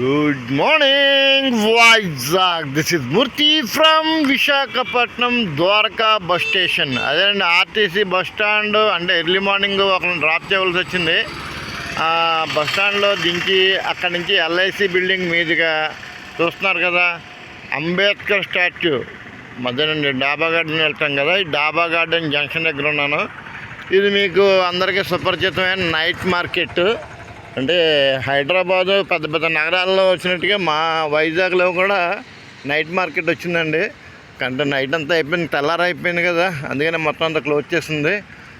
Good morning Vizag this is Murthy from Visakhapatnam Dwaraka bus station అదేనండి RTC bus stand అంటే early morning ఒకరిని drop చేయవలసి వచ్చింది. Bus స్టాండ్లో దించి అక్కడి నుంచి ఎల్ఐసి బిల్డింగ్ మీదుగా చూస్తున్నారు కదా అంబేద్కర్ స్టాచ్యూ మధ్యనండి డాబా గార్డెన్ వెళ్తాం కదా ఈ డాబా గార్డెన్ జంక్షన్ దగ్గర ఉన్నాను. ఇది మీకు అందరికీ సుపరిచితమైన నైట్ మార్కెట్ అంటే హైదరాబాదు పెద్ద పెద్ద నగరాల్లో వచ్చినట్టుగా మా వైజాగ్లో కూడా నైట్ మార్కెట్ వచ్చిందండి. అంటే నైట్ అంతా అయిపోయింది తెల్లారి అయిపోయింది కదా. అందుకని మొత్తం అంతా క్లోజ్ చేసింది.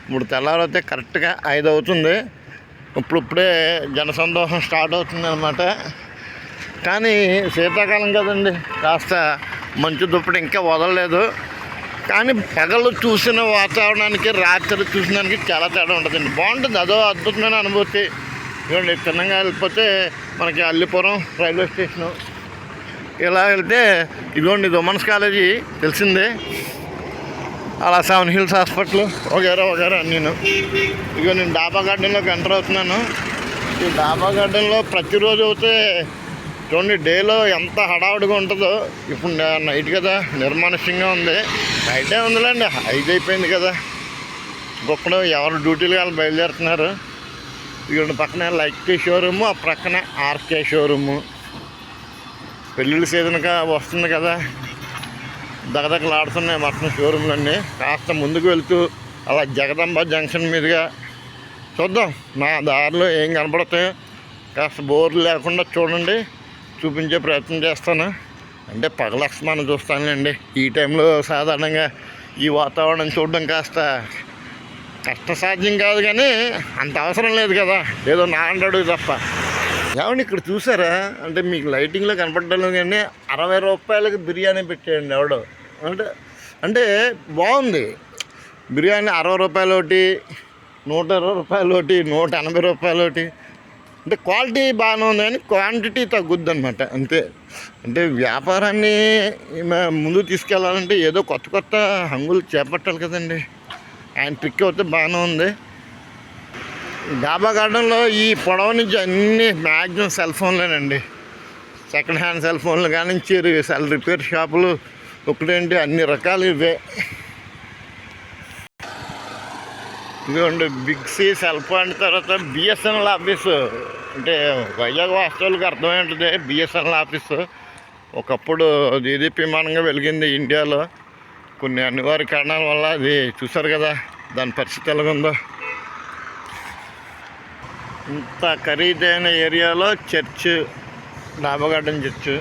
ఇప్పుడు తెల్లారి అయితే కరెక్ట్గా ఐదు అవుతుంది. ఇప్పుడు ఇప్పుడే జనసందోహం స్టార్ట్ అవుతుంది అనమాట కానీ శీతాకాలం కదండి కాస్త మంచు దుప్పటి ఇంకా వదలలేదు. కానీ పగలు చూసిన వాతావరణానికి రాత్రి చూసినానికి చాలా తేడా ఉంటుందండి. బాగుంటుంది అదో అద్భుతమైన అనుభూతి. ఇవ్వండి తిన్నంగా వెళ్ళిపోతే మనకి అల్లిపురం రైల్వే స్టేషను. ఇలా వెళ్తే ఇదిగోండి ఇది ఉమెన్స్ కాలేజీ తెలిసిందే. అలా సెవెన్ హిల్స్ హాస్పిటల్. వగేరా వగేరా నేను. ఇదిగో నేను డాబా గార్డెన్లోకి ఎంటర్ అవుతున్నాను. ఈ డాబా గార్డెన్లో ప్రతిరోజు అయితే చూడండి డేలో ఎంత హడావుడిగా ఉంటుందో. ఇప్పుడు నైట్ కదా నిర్మానుష్యంగా ఉంది. నైటే ఉందిలేండి ఐదు అయిపోయింది కదా. గొప్పలో ఎవరు డ్యూటీలు వాళ్ళు బయలుదేరుతున్నారు. ఇక్కడ పక్కన లైక్ షోరూము ఆ ప్రక్కన ఆర్కే షోరూము పెళ్ళిళ్ళ సీజన్గా వస్తుంది కదా. దగదగలాడుతున్నాయి మొత్తం షోరూమ్లన్నీ కాస్త ముందుకు వెళ్తూ అలా జగదంబ జంక్షన్ మీదుగా చూద్దాం. నా దారిలో ఏం కనపడతాయో. కాస్త బోర్లు లేకుండా చూడండి. చూపించే ప్రయత్నం చేస్తాను. అంటే పగలక్షమానం చూస్తానులేండి. ఈ టైంలో సాధారణంగా ఈ వాతావరణం చూడడం కాస్త కష్టసాధ్యం కాదు కానీ అంత అవసరం లేదు కదా. ఏదో నా అంటాడు తప్ప. ఏమండి ఇక్కడ చూసారా? అంటే మీకు లైటింగ్లో కనపడడం లేదు కానీ అరవై రూపాయలకి బిర్యానీ పెట్టేయండి ఎవడో. అంటే అంటే బాగుంది. బిర్యానీ అరవై రూపాయలు ఒకటి నూట ఇరవై రూపాయలు ఒకటి నూట ఎనభై రూపాయలు ఒకటి. అంటే క్వాలిటీ బాగానే ఉంది కానీ క్వాంటిటీ తగ్గుద్ది అనమాట అంతే. అంటే వ్యాపారాన్ని ముందు ముందుకు తీసుకెళ్ళాలంటే ఏదో కొత్త కొత్త హంగులు చేపట్టాలి కదండి. ఆయన పిక్ అయితే బాగానే ఉంది. డాబా గార్డెన్లో ఈ పొడవ నుంచి అన్ని మ్యాక్సిమం సెల్ ఫోన్లేనండి. సెకండ్ హ్యాండ్ సెల్ ఫోన్లు కానించి సెల్ రిపేర్ షాపులు ఒకటేంటి అన్ని రకాలు ఇవే. ఇదిగోండి బిగ్ సి సెల్ ఫోన్ తర్వాత బిఎస్ఎన్ఎల్ ఆఫీసు. అంటే వైజాగ్ వాస్తవులకు అర్థమై ఉంటుంది బిఎస్ఎన్ఎల్ ఆఫీసు. ఒకప్పుడు దేదీప్యమానంగా వెలిగింది ఇండియాలో. కొన్ని అనివార్య కారణాల వల్ల అది చూసారు కదా దాని పరిస్థితి ఎలాగుందో. ఇంత ఖరీదైన ఏరియాలో చర్చ్ డాబా చర్చ్.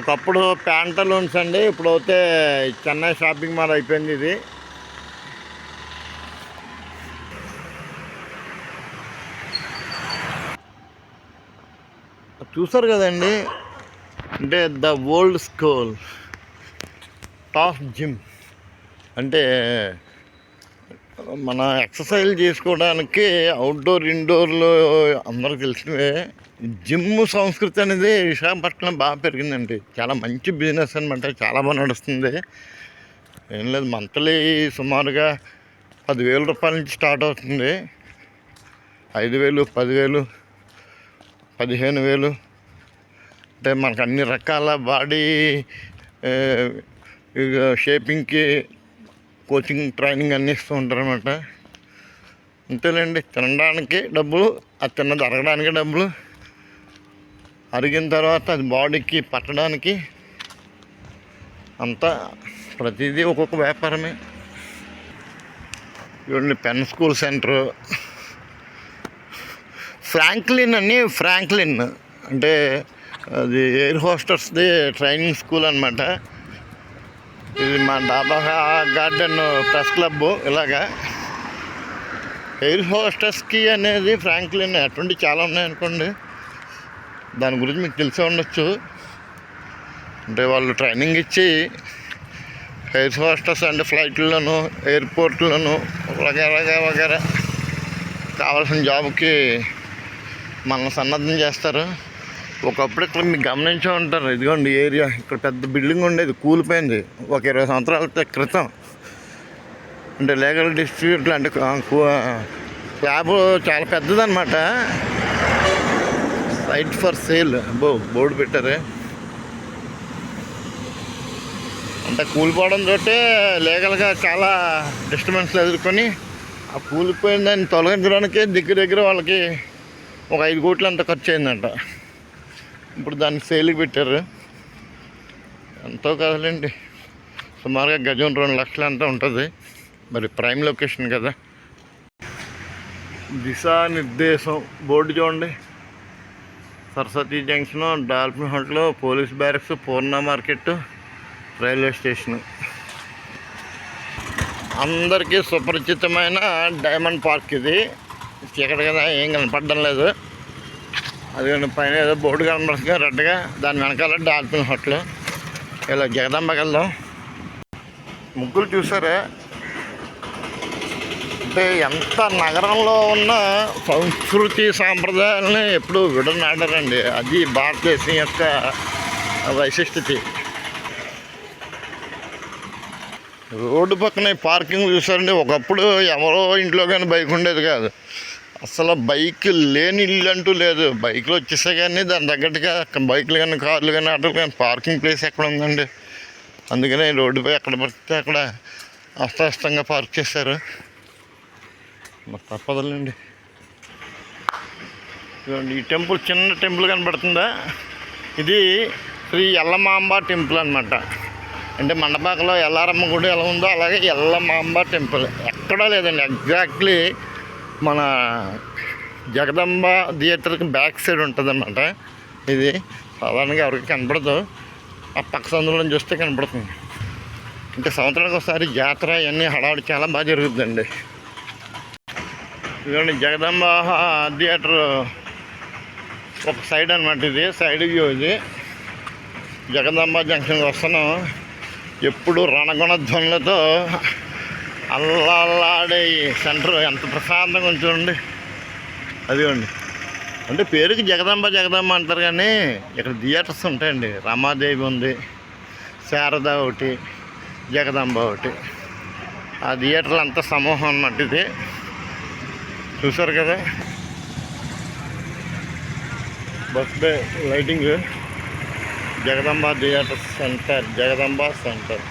ఒకప్పుడు ప్యాంటలూన్స్ అండి ఇప్పుడైతే చెన్నై షాపింగ్ మాల్ అయిపోయింది ఇది. చూసారు కదండి అంటే the old school. Top gym. అంటే మన ఎక్సర్సైజ్ చేసుకోవడానికి అవుట్డోర్ ఇండోర్లో అందరూ తెలిసినవే జిమ్ సంస్కృతి అనేది విశాఖపట్నం బాగా పెరిగిందండి. చాలా మంచి బిజినెస్ అనమాట చాలా బాగా నడుస్తుంది. ఏం లేదు మంత్లీ సుమారుగా పదివేల రూపాయల నుంచి స్టార్ట్ అవుతుంది. ఐదు వేలు పదివేలు పదిహేను వేలు. అంటే మనకు అన్ని రకాల బాడీ షేపింగ్కి కోచింగ్ ట్రైనింగ్ అన్నీ ఇస్తూ ఉంటారనమాట అంతేలేండి తినడానికి డబ్బులు అది తిన్నది అరగడానికి డబ్బులు. అరిగిన తర్వాత అది బాడీకి పట్టడానికి అంతా ప్రతిదీ ఒక్కొక్క వ్యాపారమే. ఇవన్నీ పెన్ స్కూల్ సెంటరు. ఫ్రాంక్లిన్ అని ఫ్రాంక్లిన్. అంటే అది ఎయిర్ హోస్టర్స్ది ట్రైనింగ్ స్కూల్ అనమాట ఇది మా డాబా గార్డెన్ ప్రెస్ క్లబ్ ఇలాగా. ఎయిర్ హోస్టర్స్కి అనేది ఫ్రాంక్లిన్ అటువంటి చాలా ఉన్నాయనుకోండి దాని గురించి మీకు తెలిసే ఉండొచ్చు. అంటే వాళ్ళు ట్రైనింగ్ ఇచ్చి ఎయిర్ హోస్టర్స్ అంటే ఫ్లైట్లను ఎయిర్పోర్ట్లను వగేరగా వగేరా కావాల్సిన జాబ్కి మనం సన్నద్ధం చేస్తారు. ఒకప్పుడు ఇక్కడ మీకు గమనించే ఉంటారు. ఇదిగోండి ఏరియా ఇక్కడ పెద్ద బిల్డింగ్ ఉండేది కూలిపోయింది. ఒక ఇరవై సంవత్సరాల క్రితం. అంటే లీగల్ డిస్ట్రిబ్యూట్లు అంటే ల్యాబ్ చాలా పెద్దదనమాట సైట్ ఫర్ సేల్. బో బోర్డు పెట్టారే. అంటే కూలిపోవడం తోటే లీగల్గా చాలా డిస్టర్బెన్స్లు ఎదుర్కొని ఆ కూలిపోయిన దాన్ని తొలగించడానికి దగ్గర దగ్గర వాళ్ళకి ఒక ఐదు కోట్లు అంత ఖర్చు అయిందంట ఇప్పుడు దాన్ని సేల్కి పెట్టారు. ఎంతో కదలండి. సుమారుగా గజం రెండు లక్షలు అంతా ఉంటుంది. మరి ప్రైమ్ లొకేషన్ కదా. దిశానిర్దేశం బోర్డు చూడండి. Saraswati junction dolphin hotel police barracks Poorna market railway station. అందరికీ సుపరిచితమైన డైమండ్ పార్క్ ఇది. చీకటి కదా ఏం కనపడడం లేదు. అది పైన ఏదో బోర్డు కనబడుతుంది రెడ్గా. దాని వెనకాల డాల్ఫిన్ హోటల్. ఇలా జగదాంబకి ముగ్గురు ముగ్గులు చూసారా? అంటే ఎంత నగరంలో ఉన్న సంస్కృతి సాంప్రదాయాలని ఎప్పుడు విడనాడారండి. అది భారతదేశం యొక్క వైశిష్టత రోడ్డు పక్కన పార్కింగ్ చూసారండి. ఒకప్పుడు ఎవరో ఇంట్లో కానీ బైక్ ఉండేది కాదు. అసలు బైక్ లేని ఇల్లు అంటూ లేదు. బైక్లు వచ్చేసే కానీ దాని తగ్గట్టుగా బైక్లు కానీ కార్లు కానీ ఆటోలు కానీ పార్కింగ్ ప్లేస్ ఎక్కడ ఉందండి? అందుకనే రోడ్డుపై ఎక్కడ పడితే అక్కడ అస్తవ్యస్తంగా పార్క్ చేశారు. మరి తప్పదులేండి. ఈ టెంపుల్ చిన్న టెంపుల్ కనబడుతుందా? ఇది శ్రీ ఎల్లమాంబ టెంపుల్ అనమాట అంటే మండపాకలో ఎల్లారమ్మ గుడి ఎలా ఉందో అలాగే ఎల్లమాంబ టెంపుల్. ఎక్కడా లేదండి ఎగ్జాక్ట్లీ మన జగదంబ థియేటర్కి బ్యాక్ సైడ్ ఉంటుందన్నమాట. ఇది సాధారణంగా ఎవరికి కనపడదు. ఆ పక్క సందులో చూస్తే కనపడుతుంది. అంటే సంవత్సరానికి ఒకసారి జాతర ఇవన్నీ హడావుడి చాలా బాగా జరుగుతుందండి. ఇదండి జగదంబ థియేటర్ ఒక సైడ్ అనమాట ఇది సైడ్ వ్యూ ఇది. జగదంబ జంక్షన్కి వస్తున్నాం ఎప్పుడు రణగుణ ధ్వనులతో అల్లాడే ఈ సెంటర్ ఎంత ప్రశాంతంగా ఉంచండి అదిగోండి. అంటే పేరుకి జగదంబ జగదంబ అంటారు కానీ ఇక్కడ థియేటర్స్ ఉంటాయండి. రమాదేవి ఉంది శారద ఒకటి జగదంబ ఒకటి. ఆ థియేటర్లు అంతా సమూహం అన్నట్టు ఇది. చూసారు కదా? Bus day lighting. Jagadamba theatre centre Jagadamba centre.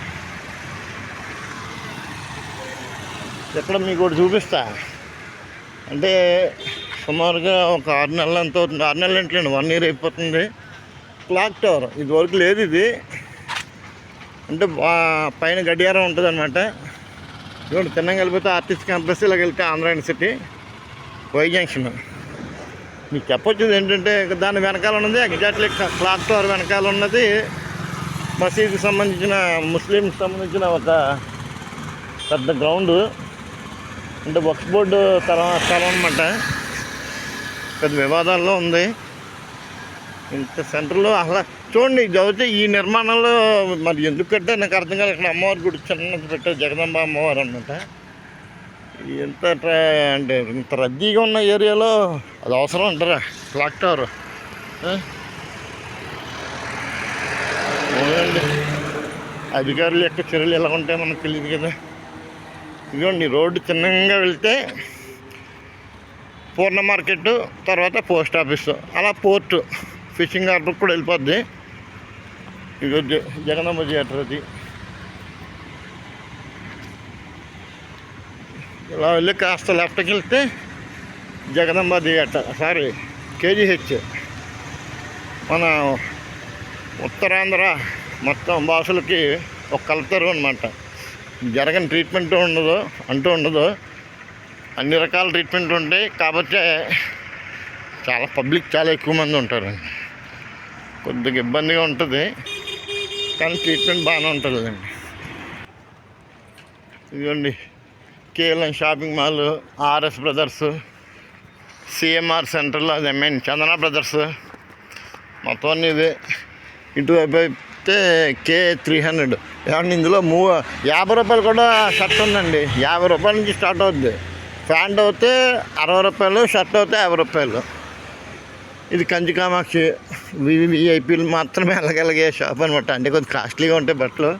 ఇక్కడ మీకు ఒకటి చూపిస్తా. అంటే సుమారుగా ఒక ఆరు నెలలు ఎంత అవుతుంది. ఆరు నెలలు ఏంటండి వన్ ఇయర్ అయిపోతుంది. Clock tower. ఇది వరకు లేదు ఇది. అంటే పైన గడియారం ఉంటుంది అనమాట ఇదిగోండి తిన్నం వెళ్ళిపోతే ఆర్టిస్ట్ క్యాంపస్ ఇలా వెళ్తే ఆంధ్ర యూనివర్సిటీ వై జంక్షన్. మీకు చెప్పొచ్చేది ఏంటంటే దాని వెనకాల ఉన్నది ఎగ్జాక్ట్లీ క్లాక్ టవర్ వెనకాల ఉన్నది. మసీద్కి సంబంధించిన ముస్లింకి సంబంధించిన ఒక పెద్ద గ్రౌండ్. అంటే వక్స్ బోర్డు తర్వాత స్థలం అనమాట పెద్ద వివాదాల్లో ఉంది. ఇంత సెంటర్లో అసలు చూడండి చదివితే ఈ నిర్మాణంలో మరి ఎందుకు కట్టే నాకు అర్థం కాదు ఇక్కడ అమ్మవారి గుడి చిన్న పెట్టారు జగదంబ అమ్మవారు అనమాట ఎంత ట్రా- అంటే ఇంత రద్దీగా ఉన్న ఏరియాలో అది అవసరం అంటారా? క్లాక్ టవర్ అధికారులు అవునండి. యొక్క చర్యలు ఎలా ఉంటాయో మనకు తెలియదు కదా. ఇదిగోండి రోడ్డు చిన్నగా వెళ్తే పూర్ణ మార్కెట్ తర్వాత పోస్ట్ ఆఫీసు అలా పోర్టు ఫిషింగ్ హార్బర్ కూడా వెళ్ళిపోద్ది. ఇది జ- జగదమ్మ థియేటర్ అది. ఇలా వెళ్ళి కాస్త లెఫ్ట్కి వెళ్తే జగదంబ థియేటర్ సారీ కేజీహెచ్. మన ఉత్తరాంధ్ర మొత్తం భాషలకి ఒక కలుపుతారు అనమాట జరగని ట్రీట్మెంట్ ఉండదు అంటూ ఉండదు. అన్ని రకాల ట్రీట్మెంట్ ఉంటాయి. కాబట్టి చాలా పబ్లిక్ చాలా ఎక్కువ మంది ఉంటారండి కొద్దిగా ఇబ్బందిగా ఉంటుంది. కానీ ట్రీట్మెంట్ బాగానే ఉంటుందండి ఇదిగోండి KLN shopping mall RS brothers CMR సెంటర్లో అదే మెయిన్ చందన బ్రదర్స్ మొత్తం అన్నీ ఇదే. ఇటువైపు అయితే కే త్రీ హండ్రెడ్. ఏమంటే ఇందులో మూ యాభై రూపాయలు కూడా షర్ట్ ఉందండి. యాభై రూపాయల నుంచి స్టార్ట్ అవుద్ది. ప్యాంట్ అవుతే అరవై రూపాయలు షర్ట్ అవుతే యాభై రూపాయలు. ఇది కంచి కామాక్షి విఐపీలు మాత్రమే వెళ్ళగలిగే షాప్ అనమాట అంటే కొద్దిగా కాస్ట్లీగా ఉంటాయి బట్టలు.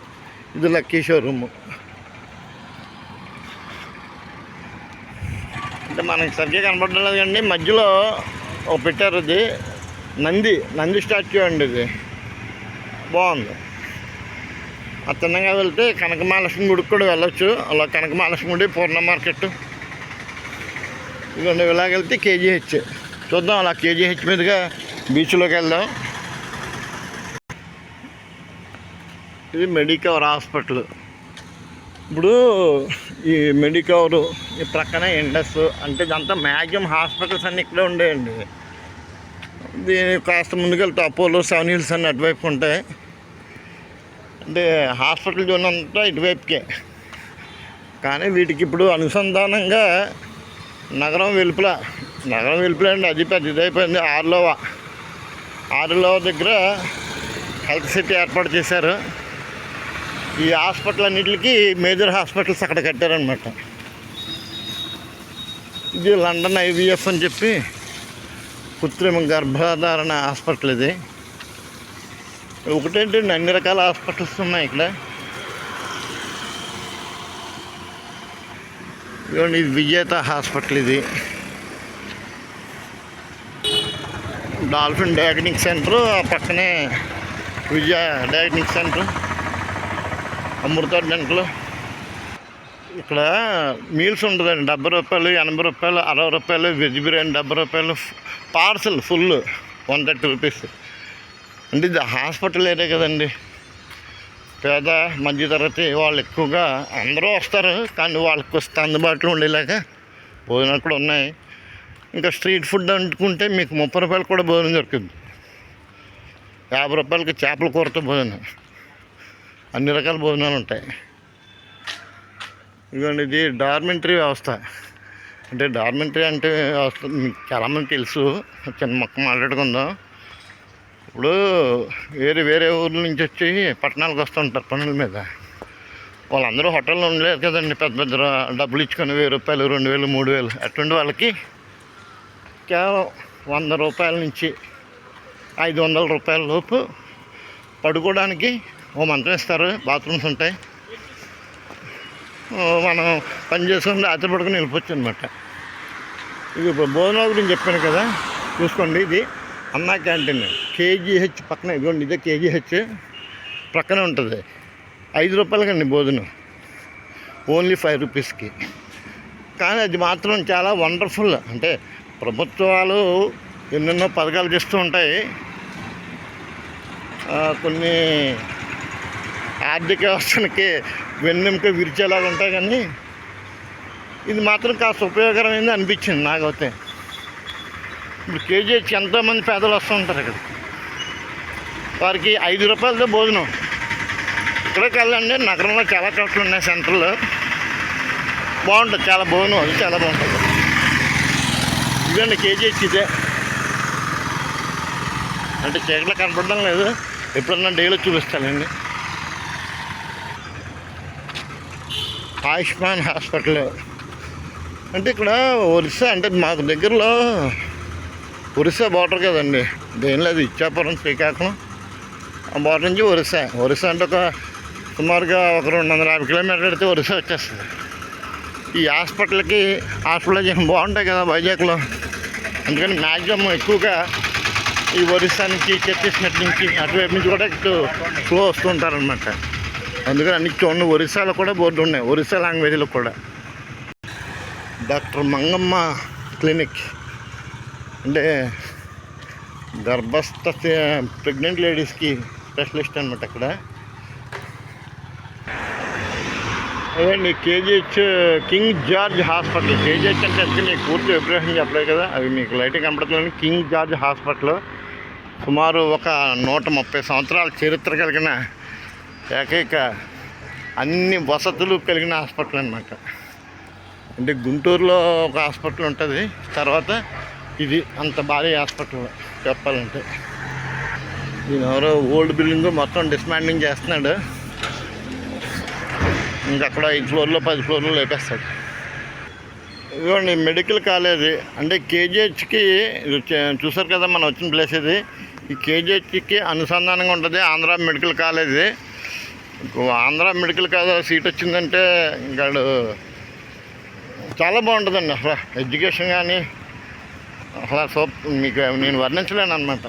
ఇది లక్కీ షోరూమ్. అంటే మనకి సరిగ్గా కనపడడం లేదు కానీ మధ్యలో ఒక పెట్టారు ఇది. నంది నంది స్టాచ్యూ అండి ఇది. బాగుంది. ఆ వెళ్తే కనకమహాలక్ష్మి గుడికి కూడా వెళ్ళొచ్చు. అలా కనకమహాలక్ష్మి గుడి పూర్ణ మార్కెట్. ఇదిగోండి ఇలాగెళ్తే కేజీహెచ్. చూద్దాం అలా కేజీహెచ్ మీదుగా బీచ్లోకి వెళ్దాం. ఇది మెడికవర్ హాస్పిటల్. ఇప్పుడు ఈ మెడికవర్ ఈ ప్రక్కన ఇండస్ అంటే ఇదంతా మ్యాక్సిమం హాస్పిటల్స్ అన్నీ ఇక్కడే ఉండేయండి. దీని కాస్త ముందుకెళ్తే అపోలో సెవెన్ హిల్స్ అన్ని అటువైపు ఉంటాయి. అంటే హాస్పిటల్ జోన్ అంతా ఇటువైపుకే. కానీ వీటికి ఇప్పుడు అనుసంధానంగా నగరం వెలుపల నగరం వెలుపల అండి అది పెద్ద ఇదైపోయింది ఆరులోవ. ఆరులోవ దగ్గర హెల్త్ సిటీ ఏర్పాటు చేశారు. ఈ హాస్పిటల్ అన్నిటికి మేజర్ హాస్పిటల్స్ అక్కడ కట్టారనమాట ఇది లండన్ ఐవీఎఫ్ అని చెప్పి కృత్రిమ గర్భధారణ హాస్పిటల్ ఇది. ఒకటేంటండి అన్ని రకాల హాస్పిటల్స్ ఉన్నాయి ఇక్కడ. ఇదిగోండి ఇది విజేత హాస్పిటల్ ఇది. డాల్ఫిన్ డయాగ్నిక్ సెంటర్ ఆ పక్కనే Vijaya diagnostic centre Amrutha dental ఇక్కడ మీల్స్ ఉంటుందండి డెబ్బై రూపాయలు ఎనభై రూపాయలు అరవై రూపాయలు వెజ్ బిర్యానీ డెబ్బై రూపాయలు parcel full one thirty rupees. అంటే ఇది హాస్పిటల్ ఏరియా కదండి. పేద మధ్యతరగతి వాళ్ళు ఎక్కువగా అందరూ వస్తారు కానీ వాళ్ళకి వస్తే అందుబాటులో ఉండేలాగా భోజనాలు కూడా ఉన్నాయి. ఇంకా స్ట్రీట్ ఫుడ్ అనుకుంటే మీకు ముప్పై రూపాయలు కూడా భోజనం దొరుకుతుంది. యాభై రూపాయలకి చేపల కూరతో భోజనం. అన్ని రకాల భోజనాలు ఉంటాయి. ఇదిగోండి ఇది డార్మెంటరీ వ్యవస్థ. అంటే డార్మెంటరీ అంటే వ్యవస్థ మీకు చాలామంది తెలుసు. చిన్న మొక్క మాట్లాడుకుందాం. ఇప్పుడు వేరే వేరే ఊర్ల నుంచి వచ్చి పట్టణాలకు వస్తుంటారు పనుల మీద. వాళ్ళందరూ హోటల్లో ఉండలేరు కదండి పెద్ద పెద్ద డబ్బులు ఇచ్చుకొని వెయ్యి రూపాయలు రెండు వేలు మూడు వేలు. అటువంటి వాళ్ళకి కేవలం వంద రూపాయల నుంచి ఐదు వందల రూపాయల లోపు పడుకోవడానికి ఓ మంచం ఇస్తారు బాత్రూమ్స్ ఉంటాయి. మనం పని చేసుకుని రాత్రి పడుకుని వెళ్ళిపోవచ్చు అనమాట ఇది ఇప్పుడు భోజనాల గురించి చెప్పాను కదా చూసుకోండి ఇది అన్నా క్యాంటీన్. కేజీహెచ్ పక్కన ఇదిగోండి ఇదే కేజీహెచ్ ప్రక్కనే ఉంటుంది. ఐదు రూపాయలకండి భోజనం. ఓన్లీ ఫైవ్ రూపీస్కి. కానీ అది మాత్రం చాలా వండర్ఫుల్. అంటే ప్రభుత్వాలు ఎన్నెన్నో పథకాలు చేస్తూ ఉంటాయి. కొన్ని ఆర్థిక వ్యవస్థకి వెన్నెంక విరిచేలాగా ఉంటాయి కానీ ఇది మాత్రం కాస్త ఉపయోగకరమైంది అనిపించింది నాకైతే. ఇప్పుడు కేజీహెచ్ ఎంతోమంది పేదలు వస్తూ ఉంటారు ఇక్కడ. వారికి ఐదు రూపాయలతో భోజనం. ఇక్కడికి వెళ్ళండి నగరంలో చాలా చోట్ల ఉన్నాయి సెంటర్లో. బాగుంటుంది చాలా భోజనం అది చాలా బాగుంటుంది. ఇదండి కేజీ వచ్చి ఇదే. అంటే చీకట్లో కనపడడం లేదు. ఎప్పుడన్నా డైలీ చూపిస్తానండి. ఆయుష్మాన్ హాస్పిటల్. అంటే ఇక్కడ ఒరిస్సా అంటే మాకు దగ్గరలో ఒరిస్సా బార్డర్ కదండి. దేని లేదు ఇచ్చాపురం శ్రీకాకుళం. ఆ నుంచి ఒరిస్సా. ఒరిస్సా అంటే ఒక సుమారుగా ఒక రెండు వందల యాభై కిలోమీటర్లు పెడితే ఒరిస్సా వచ్చేస్తుంది. ఈ హాస్పిటల్కి హాస్పిటలైజేషన్ బాగుంటాయి కదా వైజాగ్లో. అందుకని మ్యాక్సిమం ఎక్కువగా ఈ ఒరిస్సా నుంచి ఛత్తీస్గఢ్ నుంచి అటువైపు నుంచి కూడా ఇటు ఫ్లో వస్తుంటారనమాట అందుకని అన్ని చూడండి ఒరిస్సాలో కూడా బోర్డు ఉన్నాయి. ఒరిస్సా లాంగ్వేజ్లో కూడా. Doctor Mangamma clinic. అంటే గర్భస్థ ప్రెగ్నెంట్ లేడీస్కి స్పెషలిస్ట్ అనమాట అక్కడ. అదండి KGH King George hospital. KGH అంటే అందుకే మీకు పూర్తి విగ్రహం చెప్పలేదు కదా అవి మీకు లైటింగ్ కనపడుతుంది కింగ్ జార్జ్ హాస్పిటల్. సుమారు ఒక నూట ముప్పై సంవత్సరాల చరిత్ర కలిగిన ఏకైక అన్ని వసతులు కలిగిన హాస్పిటల్ అనమాట అంటే గుంటూరులో ఒక హాస్పిటల్ ఉంటుంది. తర్వాత ఇది అంత భారీ హాస్పిటల్ చెప్పాలంటే. ఈయన ఎవరో ఓల్డ్ బిల్డింగ్ మొత్తం డిస్మాండింగ్ చేస్తున్నాడు. ఇంకా అక్కడ ఐదు ఫ్లోర్లో పది ఫ్లోర్లో లేపేస్తాడు. ఇదిగోండి మెడికల్ కాలేజ్. అంటే కేజీహెచ్కి చూసారు కదా మనం వచ్చిన ప్లేస్ ఇది. ఈ కేజీహెచ్కి అనుసంధానంగా ఉంటుంది Andhra medical college. Andhra medical college seat వచ్చిందంటే ఇంకా చాలా బాగుంటుందండి. అసలు ఎడ్యుకేషన్ కానీ అసలు సో మీకు నేను వర్ణించలేను అనమాట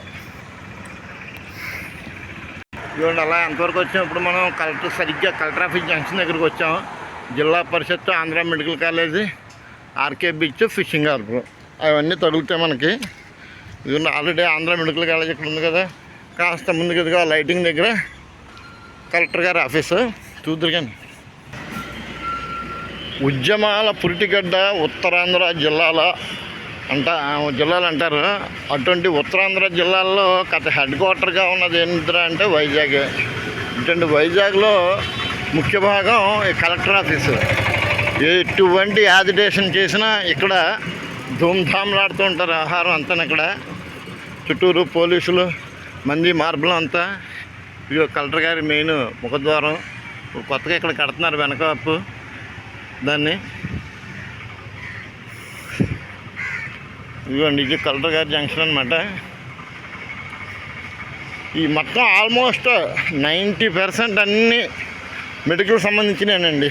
ఇవ్వండి అలా ఎంతవరకు వచ్చాం ఇప్పుడు మనం కలెక్టర్ సరిగ్గా కలెక్టర్ ఆఫీస్ జంక్షన్ దగ్గరికి వచ్చాం. Zilla Parishad Andhra medical college RK beach fishing harbour. అవన్నీ తగులుతాయి మనకి. ఇదిగోండి ఆల్రెడీ ఆంధ్ర మెడికల్ కాలేజ్ ఇక్కడ ఉంది కదా. కాస్త ముందుకు కదా లైటింగ్ దగ్గర కలెక్టర్ గారి ఆఫీసు. చూద్దరు కానీ ఉద్యమాల పురిటిగడ్డ ఉత్తరాంధ్ర జిల్లాల అంట జిల్లాలు అంటారు. అటువంటి ఉత్తరాంధ్ర జిల్లాల్లో గత హెడ్ క్వార్టర్గా ఉన్నది ఏంటిరా అంటే వైజాగ్. ఇటువంటి వైజాగ్లో ముఖ్య భాగం ఈ కలెక్టర్ ఆఫీసు. ఎటువంటి యాజిటేషన్ చేసినా ఇక్కడ ధూమ్ధామ్లాడుతూ ఉంటారు ఆహారం అంతా ఇక్కడ. చుట్టూరు పోలీసులు మంది మార్బులు అంతా. ఇదిగో కలెక్టర్ గారి మెయిన్ ముఖద్వారం. ఇప్పుడు కొత్తగా ఇక్కడ కడుతున్నారు వెనకవైపు దాన్ని. ఇదిగోండి ఇది కలెక్టర్ గారి జంక్షన్ అనమాట ఈ మొత్తం ఆల్మోస్ట్ నైంటీ పర్సెంట్ అన్నీ మెడికల్ సంబంధించినేనండి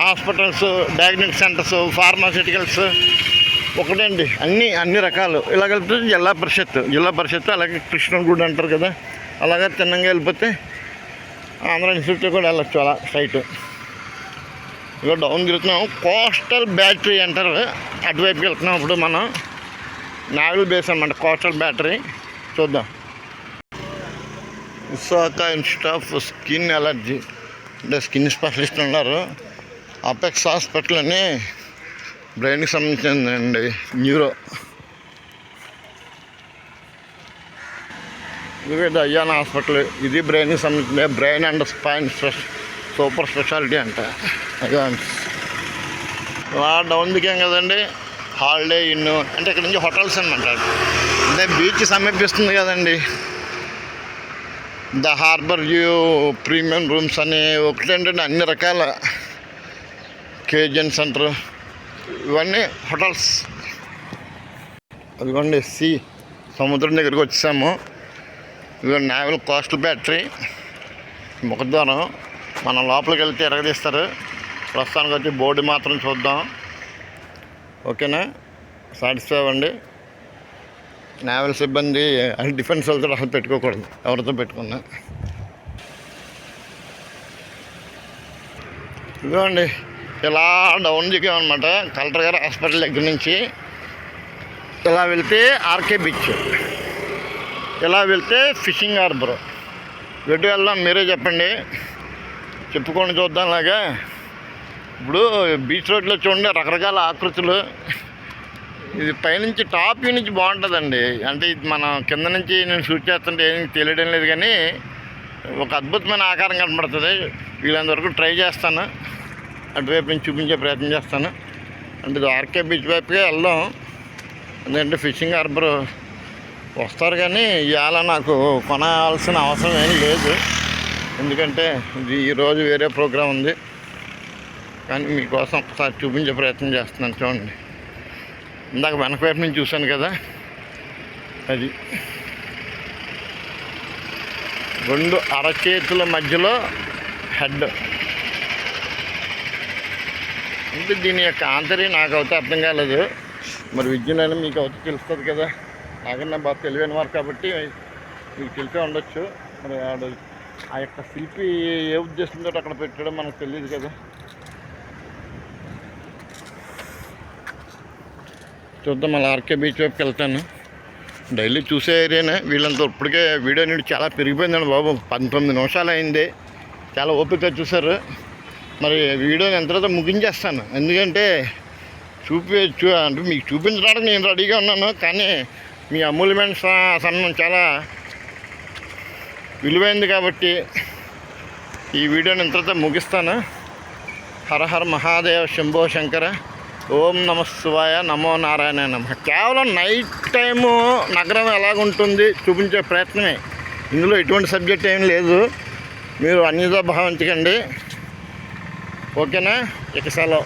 హాస్పిటల్స్ డయాగ్నోస్టిక్ సెంటర్స్ ఫార్మాసిటికల్స్ ఒకటే అండి అన్ని అన్ని రకాలు. ఇలా కలిపితే జిల్లా పరిషత్ జిల్లా పరిషత్ అలాగే కృష్ణగుడి అంటారు కదా. అలాగే తిన్నంగా వెళ్ళిపోతే ఆంధ్ర ఇన్స్టిట్యూట్ కూడా వెళ్ళొచ్చు అలా సైట్. ఇక డౌన్ తిరుగుతున్నాం. కోస్టల్ బ్యాటరీ అంటారు. అటువైపుకి వెళ్తున్నాం ఇప్పుడు మనం. నావల్ బేస్ అనమాట కోస్టల్ బ్యాటరీ చూద్దాం. Visakha institute of skin allergy అంటే స్కిన్ స్పెషలిస్ట్ ఉన్నారు. అపెక్స్ హాస్పిటల్ అని బ్రెయిన్కి సంబంధించిందండి న్యూరో ఇది అయ్యాన హాస్పిటల్ ఇది బ్రెయిన్కి సంబంధించింది brain and spine super speciality అంట. అయ్యా అలా డౌన్ దిగాం కదండి. హాలిడే ఇన్ను అంటే ఇక్కడ నుంచి హోటల్స్ అనమాట అంటే బీచ్ సమీపిస్తుంది కదండి. The harbour view premium rooms అని ఒకటేంటంటే అన్ని రకాల కేజన్ సెంటర్. ఇవన్నీ హోటల్స్. అదిగోండి సి సముద్రం దగ్గరికి వచ్చాము ఇదిగో నావల్ కోస్టల్ బ్యాటరీ. ముఖద్వారం. మనం లోపలికి వెళ్తే ఎరగదీస్తారు. ప్రస్తుతానికి వచ్చి బోర్డు మాత్రం చూద్దాం. ఓకేనా? సాటిస్ఫై అవ్వండి. నావల్ సిబ్బంది అని డిఫెన్స్ వాళ్ళతో అసలు పెట్టుకోకూడదు. ఎవరితో పెట్టుకున్నా. ఇదిగోండి ఇలా డౌన్ దిగామన్నమాట. కలెక్టర్ గారు హాస్పిటల్ దగ్గర నుంచి ఇలా వెళ్తే ఆర్కే బీచ్ ఇలా వెళ్తే ఫిషింగ్ హార్బర్ ఎటు వెళ్దాం మీరే చెప్పండి. చెప్పుకొని చూద్దాం లాగా. ఇప్పుడు బీచ్ రోడ్లో చూడండి రకరకాల ఆకృతులు. ఇది పైనుంచి టాప్ వ్యూ నుంచి బాగుంటుందండి. అంటే ఇది మనం కింద నుంచి నేను షూట్ చేస్తుంటే ఏం తెలియడం లేదు కానీ ఒక అద్భుతమైన ఆకారం కనపడుతుంది. వీళ్ళంతవరకు ట్రై చేస్తాను. అటువైపు నుంచి చూపించే ప్రయత్నం చేస్తాను. అంటే ఇది ఆర్కే బీచ్ వైపుగా వెళ్దాం. ఎందుకంటే ఫిషింగ్ హార్బర్ వస్తారు కానీ ఇవాళ నాకు కొనాల్సిన అవసరం ఏం లేదు. ఎందుకంటే ఇది ఈరోజు వేరే ప్రోగ్రాం ఉంది. కానీ మీకోసం ఒకసారి చూపించే ప్రయత్నం చేస్తున్నాను చూడండి. ఇందాక వెనక వైపు నుంచి చూశాను కదా. అది. రెండు అరచేతుల మధ్యలో హెడ్. అంటే దీని యొక్క ఆంతర్యం నాకు అయితే అర్థం కాలేదు. మరి విద్యులైనా మీకు అవుతే తెలుస్తుంది కదా. నాకన్నా బాగా తెలివైన వారు కాబట్టి మీకు తెలిసే ఉండొచ్చు. మరి ఆడు ఆ యొక్క శిల్పి ఏ ఉద్దేశంతో అక్కడ పెట్టడం మనకు తెలియదు కదా. చూద్దాం మళ్ళీ ఆర్కే బీచ్ వైపుకి వెళ్తాను. డైలీ చూసే ఏరియానే వీళ్ళంతా. ఇప్పటికే వీడియో నీడు చాలా పెరిగిపోయిందండి బాబు. పంతొమ్మిది నిమిషాలు అయింది. చాలా ఓపికగా చూసారు మరి వీడియోని ఎంత తర్వాత ముగించేస్తాను. ఎందుకంటే చూపి చూ అంటే మీకు చూపించడానికి నేను రెడీగా ఉన్నాను. కానీ మీ అమూల్యమైన సన్నం సమయం చాలా విలువైంది కాబట్టి ఈ వీడియోని ఇంతతో ముగిస్తాను. హర హర మహాదేవ శంభో శంకర. ఓం నమ శివాయ నమో నారాయణ నమ. కేవలం నైట్ టైము నగరం ఎలాగుంటుంది చూపించే ప్రయత్నమే. ఇందులో ఎటువంటి సబ్జెక్ట్ ఏం లేదు. మీరు అన్యదా భావించకండి ఓకేనా? ఇక సెలవు.